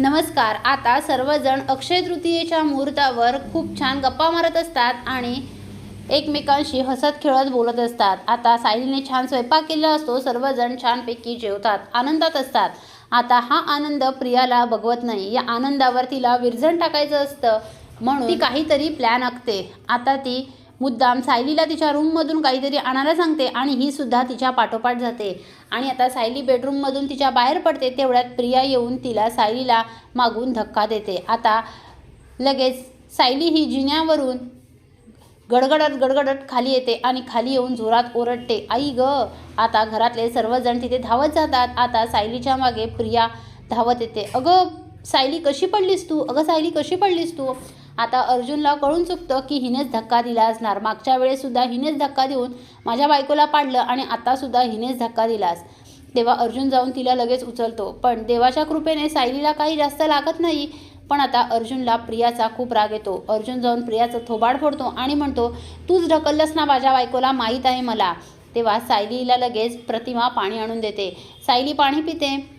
नमस्कार. आता सर्वजण अक्षय तृतीयेच्या मुहूर्तावर खूप छान गप्पा मारत असतात आणि एकमेकांशी हसत खेळत बोलत असतात. आता सायलीने छान स्वयंपाक केला असतो. सर्वजण छानपैकी जेवतात आनंदात असतात. आता हा आनंद प्रियाला बघवत नाही. या आनंदावर तिला विरजण टाकायचं असतं म्हणून ती काहीतरी प्लॅन आखते. आता ती मुद्दाम सायलीला तिच्या रूममधून काहीतरी आणायला सांगते आणि ही सुद्धा तिच्या पाठोपाठ जाते. आणि आता सायली बेडरूममधून तिच्या बाहेर पडते तेवढ्यात प्रिया येऊन तिला सायलीला मागून धक्का देते. आता लगेच सायली ही जिन्यावरून गडगडत गडगडत खाली येते आणि खाली येऊन जोरात ओरडते आई ग आता घरातले सर्वजण तिथे धावत जातात. आता सायलीच्या मागे प्रिया धावत येते. अगं सायली कशी पडलीस तू? अगं सायली कशी पडलीस तू? आता अर्जुनला कळून चुकतं की हिनेच धक्का दिला असणार. मागच्या वेळेसुद्धा हिनेच धक्का देऊन माझ्या बायकोला पाडलं आणि आतासुद्धा हिनेच धक्का दिलास. तेव्हा अर्जुन जाऊन तिला लगेच उचलतो. पण देवाच्या कृपेने सायलीला काही जास्त लागत नाही. पण आता अर्जुनला प्रियाचा खूप राग येतो. अर्जुन जाऊन प्रियाचं थोबाड फोडतो आणि म्हणतो तूच ढकललंस ना माझ्या बायकोला? माहीत आहे मला. तेव्हा सायलीला लगेच प्रतिमा पाणी आणून देते. सायली पाणी पिते.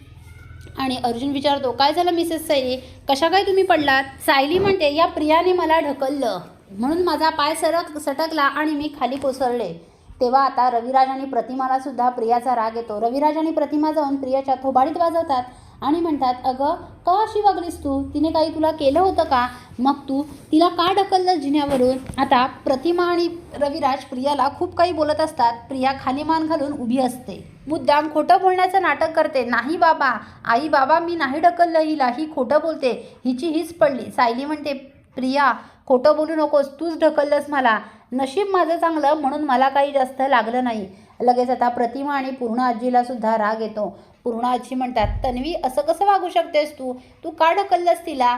आणि अर्जुन विचारतो काय झालं मिसेस सायली कशा काय तुम्ही पडलात? सायली म्हणते या प्रियाने मला ढकललं. म्हणून माझा पाय सरक सटकला आणि मी खाली कोसळले. तेव्हा आता रविराज आणि प्रतिमाला सुद्धा प्रियाचा राग येतो. रविराज आणि प्रतिमा जाऊन प्रियाच्या थोबाडीत वाजवतात आणि म्हणतात अगं का अशी वागलीस तू? तिने काही तुला केलं होतं का? मग तू तिला का ढकललं जिन्यावरून? आता प्रतिमा आणि रविराज प्रियाला खूप काही बोलत असतात. प्रिया खाली मान घालून उभी असते. मुद्दाम खोटं बोलण्याचं नाटक करते. नाही बाबा आई बाबा मी नाही ढकललं हिला. ही खोटं बोलते. हिची हीच पडली. सायली म्हणते प्रिया खोटं बोलू नकोस. तूच ढकललंस मला. नशीब माझं चांगलं म्हणून मला काही जास्त लागलं नाही. लगेच आता प्रतिमा आणि पूर्ण आजीला सुद्धा राग येतो. पूर्ण आजी म्हणतात तन्वी असं कसं वागू शकतेस तू? तू का ढकललंस तिला?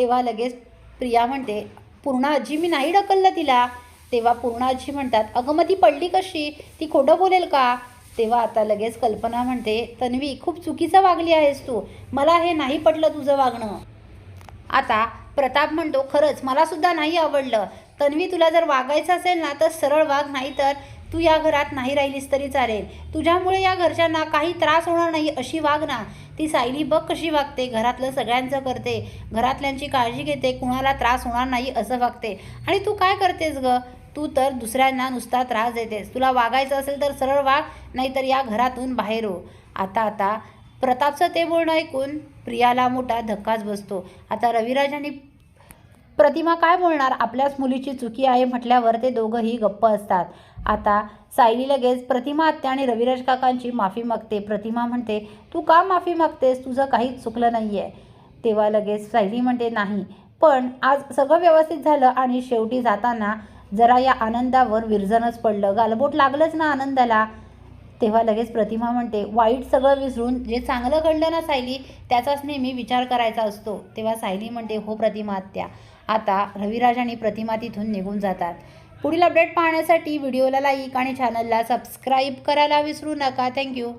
तेव्हा लगेच प्रिया म्हणते पूर्ण आजी मी नाही ढकललं तिला. तेव्हा पूर्ण आजी म्हणतात अगं मग ती पडली कशी? ती खोटं बोलेल का? तेव्हा आता लगेच कल्पना म्हणते तन्वी खूप चुकीचं वागली आहेस तू. मला हे नाही पटलं तुझं वागणं. आता प्रताप म्हणतो खरंच मला सुद्धा नाही आवडलं. तन्वी तुला जर वागायचं असेल ना तर सरळ वाग नाही तर तू या घरात नाही राहिलीस तरी चालेल. तुझ्यामुळे या घरच्यांना काही त्रास होणार नाही अशी वाग ना. ती सायली बघ कशी वागते घरातलं सगळ्यांचं करते. घरातल्यांची काळजी घेते कुणाला त्रास होणार नाही असं वागते. आणि तू काय करतेस ग? तू तर दुसऱ्यांना नुसता त्रास देतेस. तुला वागायचं असेल तर सरळ वाग नाहीतर या घरातून बाहेर हो. आता आता प्रतापचं ते बोलणं ऐकून प्रियाला मोठा धक्काच बसतो. आता रविराजांनी प्रतिमा काय बोलणार? आपल्याच मुलीची चुकी आहे म्हटल्यावर ते दोघंही गप्प असतात. आता सायली लगेच प्रतिमा आत्या आणि रविराज काकांची माफी मागते. प्रतिमा म्हणते तू का माफी मागतेस? तुझं काहीच चुकलं नाही आहे तेव्हा लगेच सायली म्हणते नाही पण आज सगळं व्यवस्थित झालं आणि शेवटी जाताना जरा या आनंदावर विरजनच पडलं. गालबोट लागलंच ना आनंदाला. तेव्हा लगेच प्रतिमा म्हणते वाईट सगळं विसरून जे चांगलं घडलं ना सायली त्याचाच नेहमी विचार करायचा असतो. तेव्हा सायली म्हणते हो प्रतिमा आत्या आता रविराज आणि प्रतिमा तिथून निघून जातात. पुढील अपडेट पाहण्यासाठी व्हिडिओला लाईक आणि चॅनलला सबस्क्राईब करायला विसरू नका. थँक्यू